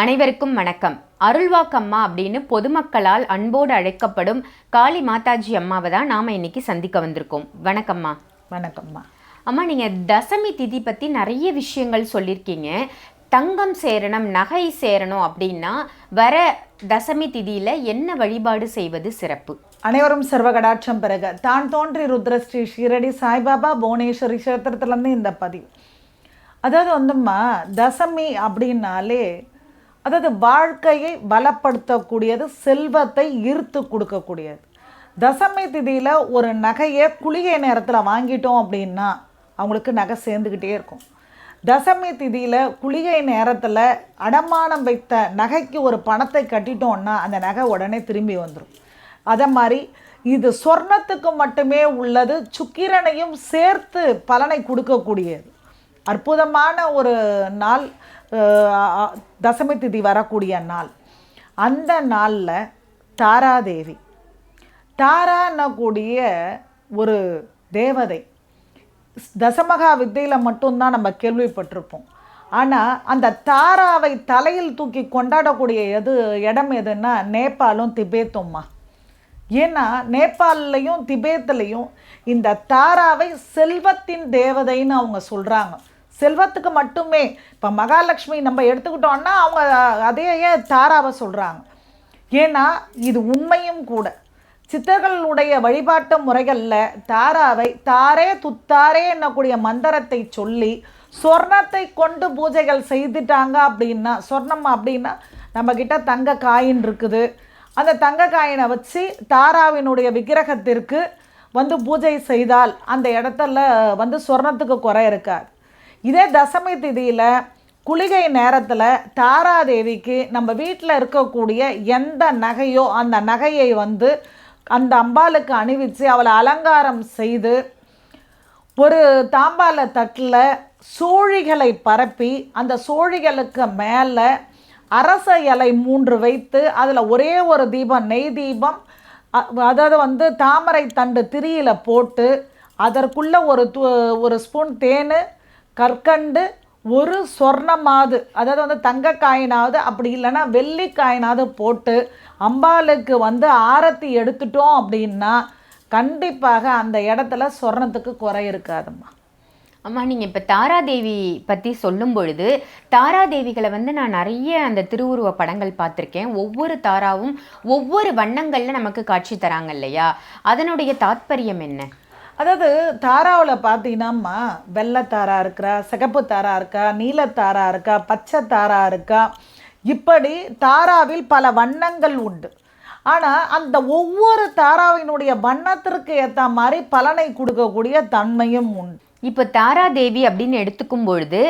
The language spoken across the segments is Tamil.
அனைவருக்கும் வணக்கம். அருள்வாக்கம்மா அப்படின்னு பொதுமக்களால் அன்போடு அழைக்கப்படும் காளி மாதாஜி அம்மாவை தான் நாம் இன்னைக்கு சந்திக்க வந்திருக்கோம். வணக்கம்மா வணக்கம்மா அம்மா. நீங்கள் தசமி திதி பற்றி நிறைய விஷயங்கள் சொல்லியிருக்கீங்க. தங்கம் சேரணும் நகை சேரணும் அப்படின்னா வர தசமி திதியில் என்ன வழிபாடு செய்வது சிறப்பு? அனைவரும் சர்வகடாட்சம் பெருக தான் தோன்றி ருத்ர ஸ்ரீ ஷீரடி சாய்பாபா புவனேஸ்வரி கஷேத்திரத்துலேருந்து இந்த பதிவு. அதாவது வந்தும்மா தசமி அப்படின்னாலே அதாவது வாழ்க்கையை பலப்படுத்தக்கூடியது செல்வத்தை ஈர்த்து கொடுக்கக்கூடியது. தசமி திதியில் ஒரு நகையை குளிகை நேரத்தில் வாங்கிட்டோம் அப்படின்னா அவங்களுக்கு நகை சேர்ந்துக்கிட்டே இருக்கும். தசமி திதியில் குளிகை நேரத்தில் அடமானம் வைத்த நகைக்கு ஒரு பணத்தை கட்டிட்டோம்னா அந்த நகை உடனே திரும்பி வந்துடும் அதை மாதிரி இது சொர்ணத்துக்கு மட்டுமே உள்ளது சுக்கிரனையும் சேர்த்து பலனை கொடுக்கக்கூடியது. அற்புதமான ஒரு நாள் தசமி திதி வரக்கூடிய நாள். அந்த நாளில் தாராதேவி. தாரான்னக்கூடிய ஒரு தேவதை. தசமகா வித்தையில் மட்டும்தான் நம்ம கேள்விப்பட்டிருப்போம். ஆனால் அந்த தாராவை தலையில் தூக்கி கொண்டாடக்கூடிய எது இடம் எதுன்னா நேபாளும் திபேத்தும்மா. ஏன்னா நேபாளிலையும் திபேத்துலேயும் இந்த தாராவை செல்வத்தின் தேவதைன்னு அவங்க சொல்கிறாங்க செல்வத்துக்கு மட்டுமே. இப்போ மகாலட்சுமி நம்ம எடுத்துக்கிட்டோம்னா அவங்க அதையே தாராவை சொல்கிறாங்க ஏன்னா இது உண்மையும் கூட. சித்தர்களுடைய வழிபாட்டு முறைகளில் தாராவை தாரே துத்தாரே என்னக்கூடிய மந்திரத்தை சொல்லி சொர்ணத்தை கொண்டு பூஜைகள் செய்துட்டாங்க அப்படின்னா சொர்ணம் அப்படின்னா நம்மக்கிட்ட தங்க காயின் இருக்குது. அந்த தங்க காயினை வச்சு தாராவினுடைய விக்கிரகத்திற்கு வந்து பூஜை செய்தால் அந்த இடத்துல வந்து சொர்ணத்துக்கு குறை இருக்காது. இதே தசமி திதியில் குளிகை நேரத்தில் தாராதேவிக்கு நம்ம வீட்டில் இருக்கக்கூடிய எந்த நகையோ அந்த நகையை வந்து அந்த அம்பாளுக்கு அணிவித்து அவளை அலங்காரம் செய்து ஒரு தாம்பால தட்டில் சோழிகளை பரப்பி அந்த சோழிகளுக்கு மேலே அரச இலை மூன்று வைத்து அதில் ஒரே ஒரு தீபம் நெய் தீபம் அதாவது வந்து தாமரை தண்டு திரியில் போட்டு அதற்குள்ளே ஒரு ஒரு ஸ்பூன் தேன் கற்கண்டு ஒரு சொர்ணமாவது அதாவது வந்து தங்க காயினாவது அப்படி இல்லைன்னா வெள்ளி காயினாவது போட்டு அம்பாளுக்கு வந்து ஆரத்தி எடுத்துட்டோம் அப்படின்னா கண்டிப்பாக அந்த இடத்துல சொர்ணத்துக்கு குறை இருக்காதும்மா. அம்மா நீங்கள் இப்போ தாராதேவி பற்றி சொல்லும் பொழுது தாராதேவிகளை வந்து நான் நிறைய அந்த திருவுருவ படங்கள் பார்த்துருக்கேன். ஒவ்வொரு தாராவும் ஒவ்வொரு வண்ணங்களில் நமக்கு காட்சி தராங்க இல்லையா? அதனுடைய தாத்பரியம் என்ன? அதாவது தாராவில் பார்த்தீங்கன்னாம்மா வெள்ளை தாரா இருக்கிறா சிகப்பு தாரா இருக்கா நீலத்தாரா இருக்கா பச்சை தாரா இருக்கா இப்படி தாராவில் பல வண்ணங்கள் உண்டு. ஆனால் அந்த ஒவ்வொரு தாராவினுடைய வண்ணத்திற்கு ஏற்ற மாதிரி பலனை கொடுக்கக்கூடிய தன்மையும் உண்டு. இப்போ தாராதேவி அப்படின்னு எடுத்துக்கும் பொழுது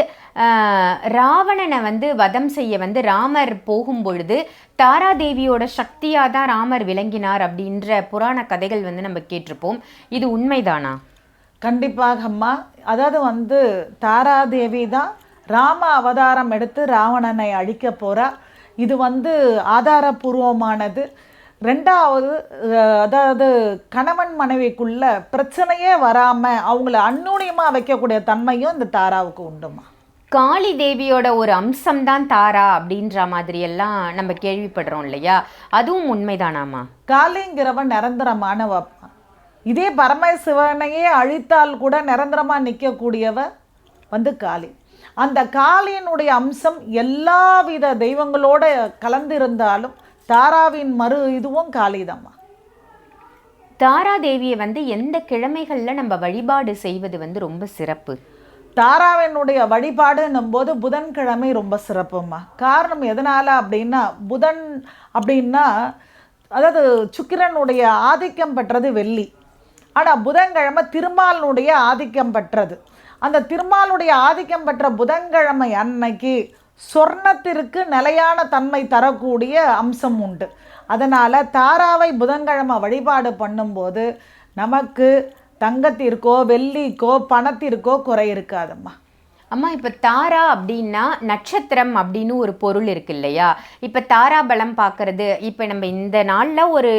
ராவணனை வந்து வதம் செய்ய வந்து ராமர் போகும் பொழுது தாராதேவியோட சக்தியாக தான் ராமர் விளங்கினார் அப்படின்ற புராண கதைகள் வந்து நம்ம கேட்டிருப்போம். இது உண்மைதானா? கண்டிப்பாக அம்மா. அதாவது வந்து தாராதேவி தான் ராம அவதாரம் எடுத்து ராவணனை அழிக்க போகிறா இது வந்து ஆதாரபூர்வமானது. ரெண்டாவது அதாவது கணவன் மனைவிக்குள்ள பிரச்சனையே வராமல் அவங்கள அந்நுணியமாக வைக்கக்கூடிய தன்மையும் இந்த தாராவுக்கு உண்டுமா? காளி தேவியோட ஒரு அம்சம் தான் தாரா அப்படின்ற மாதிரி எல்லாம் நம்ம கேள்விப்படுறோம் இல்லையா? அதுவும் உண்மைதானாமா? காளிங்கிறவன் நிரந்தரமானவ இதே பரமசிவனையே அழித்தால் கூட நிரந்தரமாக நிற்கக்கூடியவ வந்து காளி. அந்த காளியினுடைய அம்சம் எல்லாவித தெய்வங்களோட கலந்திருந்தாலும் தாராவின் மறு இதுவும் காளிதம்மா தாராதேவியை வந்து எந்த கிழமைகளில் நம்ம வழிபாடு செய்வது வந்து ரொம்ப சிறப்பு? தாராவினுடைய வழிபாடுன்னும் போது புதன்கிழமை ரொம்ப சிறப்புமா காரணம் எதனால் அப்படின்னா புதன் அப்படின்னா அதாவது சுக்கிரனுடைய ஆதிக்கம் பெற்றது வெள்ளி. ஆனால் புதன்கிழமை திருமாலினுடைய ஆதிக்கம் பெற்றது. அந்த திருமாலுடைய ஆதிக்கம் பெற்ற புதன்கிழமை அன்னைக்கு சொர்ணத்திற்கு நிலையான தன்மை தரக்கூடிய அம்சம் உண்டு. அதனால் தாராவை புதன்கிழமை வழிபாடு பண்ணும்போது நமக்கு தங்கத்திற்கோ வெள்ளிக்கோ பணத்திற்கோ குறை இருக்காதம்மா. அம்மா இப்போ தாரா அப்படின்னா நட்சத்திரம் அப்படின்னு ஒரு பொருள் இருக்கு இல்லையா? இப்போ தாரா பலம் பார்க்கறது இப்போ நம்ம இந்த நாளில் ஒரு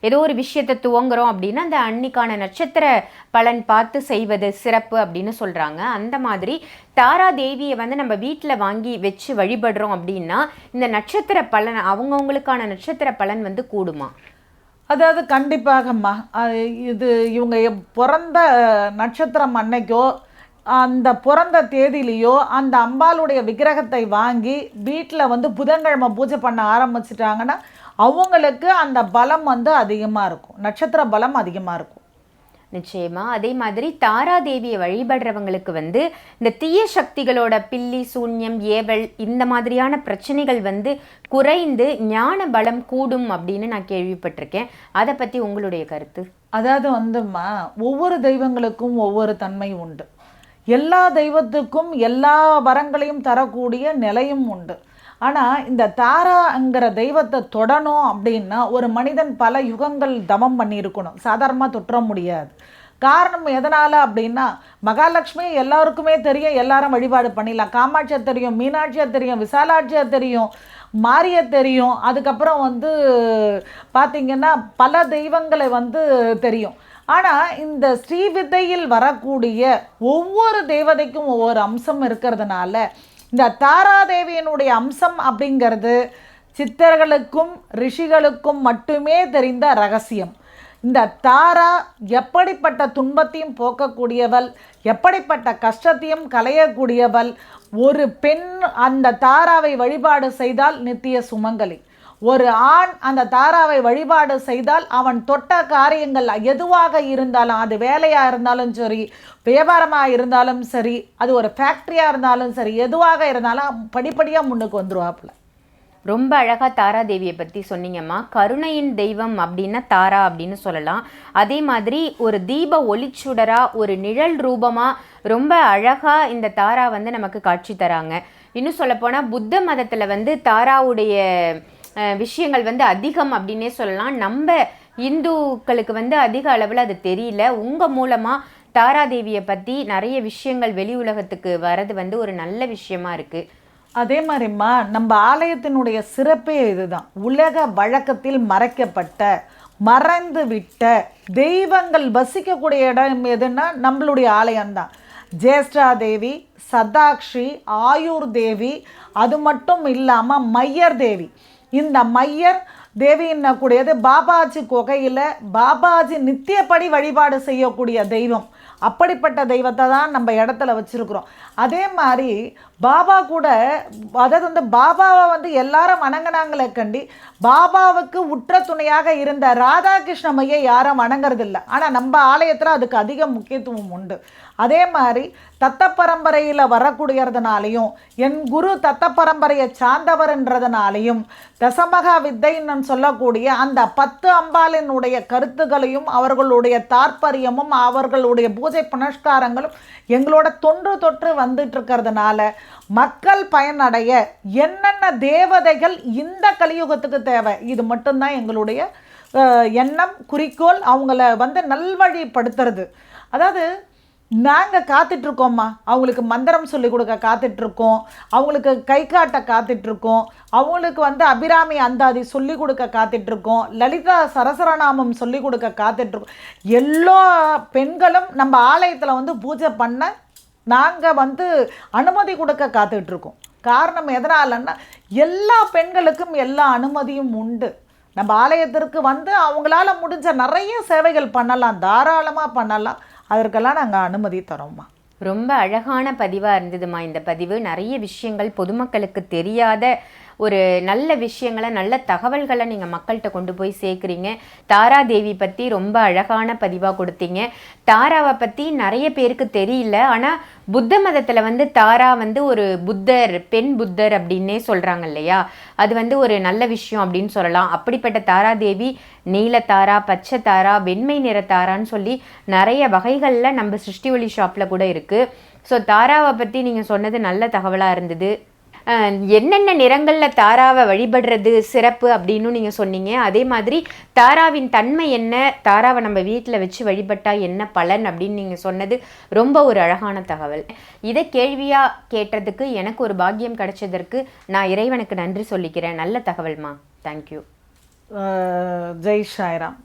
ஏதோ ஒரு விஷயத்தை துவங்குறோம் அப்படின்னா அந்த அன்னிக்கான நட்சத்திர பலன் பார்த்து செய்வது சிறப்பு அப்படின்னு சொல்கிறாங்க அந்த மாதிரி தாரா தேவியை வந்து நம்ம வீட்டில் வாங்கி வச்சு வழிபடுறோம் அப்படின்னா இந்த நட்சத்திர பலன் அவங்கவுங்களுக்கான நட்சத்திர பலன் வந்து கூடுமா? அதாவது கண்டிப்பாகம்மா. இது இவங்க பிறந்த நட்சத்திரம் அன்னைக்கோ அந்த பிறந்த தேதியிலையோ அந்த அம்பாளுடைய விக்கிரகத்தை வாங்கி வீட்டில் வந்து புதன்கிழமை பூஜை பண்ண ஆரம்பிச்சிட்டாங்கன்னா அவங்களுக்கு அந்த பலம் வந்து அதிகமாக இருக்கும். நட்சத்திர பலம் அதிகமாக இருக்கும். நிச்சயமா. அதே மாதிரி தாராதேவியை வழிபடுறவங்களுக்கு வந்து இந்த தீய சக்திகளோட பில்லி சூன்யம் ஏவல் இந்த மாதிரியான பிரச்சனைகள் வந்து குறைந்து ஞான பலம் கூடும் அப்படின்னு நான் கேள்விப்பட்டிருக்கேன். அதை பத்தி உங்களுடைய கருத்து? அதாவது வந்தும்மா ஒவ்வொரு தெய்வங்களுக்கும் ஒவ்வொரு தன்மை உண்டு. எல்லா தெய்வத்துக்கும் எல்லா வரங்களையும் தரக்கூடிய நிலையும் உண்டு. ஆனால் இந்த தாராங்கிற தெய்வத்தை தொடணும் அப்படின்னா ஒரு மனிதன் பல யுகங்கள் தவம் பண்ணியிருக்கணும். சாதாரணமாக தொற்ற முடியாது. காரணம் எதனால் அப்படின்னா மகாலட்சுமி எல்லாருக்குமே தெரியும் எல்லாரும் வழிபாடு பண்ணிடலாம். காமாட்சியை தெரியும் மீனாட்சியை தெரியும் விசாலாட்சியை தெரியும் மாரிய தெரியும். அதுக்கப்புறம் வந்து பார்த்திங்கன்னா பல தெய்வங்களை வந்து தெரியும். ஆனால் இந்த ஸ்ரீவித்தையில் வரக்கூடிய ஒவ்வொரு தேவதைக்கும் ஒவ்வொரு அம்சம் இருக்கிறதுனால இந்த தாராதேவியினுடைய அம்சம் அப்படிங்கிறது சித்தர்களுக்கும் ரிஷிகளுக்கும் மட்டுமே தெரிந்த ரகசியம். இந்த தாரா எப்படிப்பட்ட துன்பத்தையும் போக்கக்கூடியவள் எப்படிப்பட்ட கஷ்டத்தையும் களையக்கூடியவள் ஒரு பெண் அந்த தாராவை வழிபாடு செய்தால் நித்திய சுமங்கலி. ஒரு ஆண் அந்த தாராவை வழிபாடு செய்தால் அவன் தொட்ட காரியங்கள் எதுவாக இருந்தாலும் அது வேலையாக இருந்தாலும் சரி வியாபாரமாக இருந்தாலும் சரி அது ஒரு ஃபேக்ட்ரியாக இருந்தாலும் சரி எதுவாக இருந்தாலும் படிப்படியாக முன்னுக்கு வந்துருவாப்புல. ரொம்ப அழகாக தாரா தேவியை பற்றி சொன்னீங்கம்மா. கருணையின் தெய்வம் அப்படின்னா தாரா அப்படின்னு சொல்லலாம். அதே மாதிரி ஒரு தீப ஒளிச்சுடரா ஒரு நிழல் ரூபமாக ரொம்ப அழகாக இந்த தாரா வந்து நமக்கு காட்சி தராங்க. இன்னும் சொல்லப்போனால் புத்த மதத்தில் வந்து தாராவுடைய விஷயங்கள் வந்து அதிகம் அப்படின்னே சொல்லலாம். நம்ம இந்துக்களுக்கு வந்து அதிக அளவில் அது தெரியல. உங்கள் மூலமாக தாராதேவியை பற்றி நிறைய விஷயங்கள் வெளி உலகத்துக்கு வர்றது வந்து ஒரு நல்ல விஷயமா இருக்குது அதே மாதிரிம்மா நம்ம ஆலயத்தினுடைய சிறப்பே இதுதான். உலக வழக்கத்தில் மறைக்கப்பட்ட மறைந்து விட்ட தெய்வங்கள் வசிக்கக்கூடிய இடம் எதுன்னா நம்மளுடைய ஆலயம்தான். ஜேஷ்டா தேவி சதாக்ஷி ஆயூர் தேவி அது மட்டும் இல்லாமல் மையர் தேவி. இந்த மையர் தேவின்னா கூடியது பாபாஜி குகையில் பாபாஜி நித்தியப்படி வழிபாடு செய்யக்கூடிய தெய்வம். அப்படிப்பட்ட தெய்வத்தை தான் நம்ம இடத்துல வச்சுருக்குறோம். அதே மாதிரி பாபா கூட அதாவது வந்து பாபாவை வந்து எல்லாரும் வணங்கினாங்களே கண்டி பாபாவுக்கு உற்ற துணையாக இருந்த ராதாகிருஷ்ண மையை யாரும் வணங்குறதில்ல. ஆனால் நம்ம ஆலயத்தில் அதுக்கு அதிக முக்கியத்துவம் உண்டு. அதே மாதிரி தத்த பரம்பரையில் வரக்கூடியதுனாலையும் என் குரு தத்த பரம்பரையை சார்ந்தவர்ன்றதுனாலையும் தசமகா வித்தைன்னு சொல்லக்கூடிய அந்த பத்து அம்பாளினுடைய கருத்துகளையும் அவர்களுடைய தாற்பயமும் அவர்களுடைய பூஜை புனஸ்காரங்களும் எங்களோட தொன்று தொற்று வந்துட்டு இருக்கிறதுனால மக்கள் பயனடைய என்னென்ன தேவதைகள் இந்த கலியுகத்துக்கு தேவை இது மட்டும்தான் எங்களுடைய எண்ணம் குறிக்கோள் அவங்கள வந்து நல்வழிப்படுத்துறது. அதாவது நாங்கள் காத்துட்ருக்கோம்மா. அவங்களுக்கு மந்திரம் சொல்லி கொடுக்க காத்துட்ருக்கோம். அவங்களுக்கு கை காட்ட காத்துட்ருக்கோம். அவங்களுக்கு வந்து அபிராமி அந்தாதி சொல்லி கொடுக்க காத்துட்ருக்கோம். லலிதா சரசரநாமம் சொல்லி கொடுக்க காத்துட்ருக்கோம். எல்லா பெண்களும் நம்ம ஆலயத்தில் வந்து பூஜை பண்ண நாங்கள் வந்து அனுமதி கொடுக்க காத்துட்ருக்கோம். காரணம் எதனாலன்னா எல்லா பெண்களுக்கும் எல்லா அனுமதியும் உண்டு. நம்ம ஆலயத்திற்கு வந்து அவங்களால முடிஞ்ச நிறைய சேவைகள் பண்ணலாம். தாராளமாக பண்ணலாம். அதற்கெல்லாம் நாங்கள் அனுமதி தரோம்மா. ரொம்ப அழகான பதிவாக இருந்ததுமா இந்த பதிவு. நிறைய விஷயங்கள் பொதுமக்களுக்கு தெரியாத ஒரு நல்ல விஷயங்களை நல்ல தகவல்களை நீங்கள் மக்கள்கிட்ட கொண்டு போய் சேர்க்குறீங்க. தாரா தேவி பற்றி ரொம்ப அழகான பதிவாக கொடுத்தீங்க. தாராவை பற்றி நிறைய பேருக்கு தெரியல. ஆனால் புத்த மதத்தில் வந்து தாரா வந்து ஒரு புத்தர் பெண் புத்தர் அப்படின்னே சொல்கிறாங்க இல்லையா? அது வந்து ஒரு நல்ல விஷயம் அப்படின்னு சொல்லலாம். அப்படிப்பட்ட தாரா தேவி நீல தாரா பச்சை தாரா வெண்மை நிற தாரான்னு சொல்லி நிறைய வகைகளில் நம்ம சிருஷ்டி ஒளி ஷாப்பில் கூட இருக்குது ஸோ தாராவை பற்றி நீங்கள் சொன்னது நல்ல தகவலாக இருந்தது. என்னென்ன நிறங்களில் தாராவை வழிபடுறது சிறப்பு அப்படின்னு நீங்கள் சொன்னீங்க. அதே மாதிரி தாராவின் தன்மை என்ன? தாராவை நம்ம வீட்டில் வச்சு வழிபட்டால் என்ன பலன் அப்படின்னு நீங்கள் சொன்னது ரொம்ப ஒரு அழகான தகவல். இதை கேள்வியாக கேட்டதுக்கு எனக்கு ஒரு பாக்கியம் கிடைச்சதற்கு நான் இறைவனுக்கு நன்றி சொல்லிக்கிறேன். நல்ல தகவல்மா. தேங்க்யூ ஜெய் சாய்ராம்.